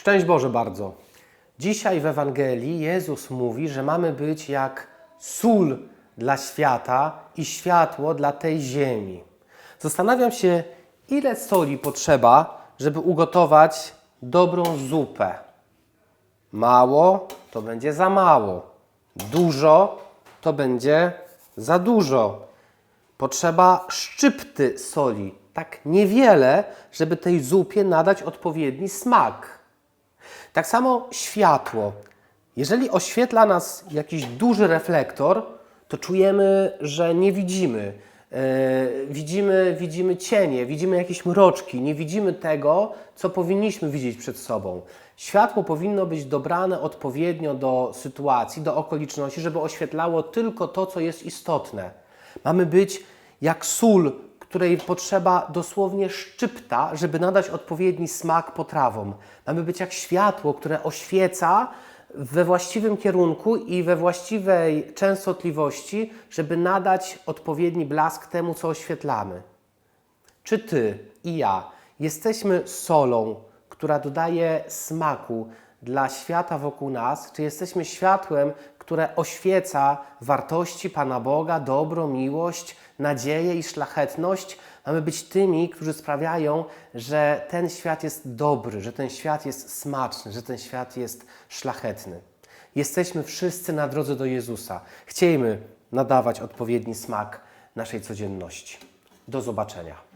Szczęść Boże bardzo. Dzisiaj w Ewangelii Jezus mówi, że mamy być jak sól dla świata i światło dla tej ziemi. Zastanawiam się, ile soli potrzeba, żeby ugotować dobrą zupę. Mało to będzie za mało. Dużo to będzie za dużo. Potrzeba szczypty soli, tak niewiele, żeby tej zupie nadać odpowiedni smak. Tak samo światło. Jeżeli oświetla nas jakiś duży reflektor, to czujemy, że nie widzimy. E, widzimy, widzimy cienie, widzimy jakieś mroczki, nie widzimy tego, co powinniśmy widzieć przed sobą. Światło powinno być dobrane odpowiednio do sytuacji, do okoliczności, żeby oświetlało tylko to, co jest istotne. Mamy być jak sól, której potrzeba dosłownie szczypta, żeby nadać odpowiedni smak potrawom. Mamy być jak światło, które oświeca we właściwym kierunku i we właściwej częstotliwości, żeby nadać odpowiedni blask temu, co oświetlamy. Czy ty i ja jesteśmy solą, która dodaje smaku dla świata wokół nas? Czy jesteśmy światłem, które oświeca wartości Pana Boga, dobro, miłość, nadzieję i szlachetność? Mamy być tymi, którzy sprawiają, że ten świat jest dobry, że ten świat jest smaczny, że ten świat jest szlachetny. Jesteśmy wszyscy na drodze do Jezusa. Chciejmy nadawać odpowiedni smak naszej codzienności. Do zobaczenia.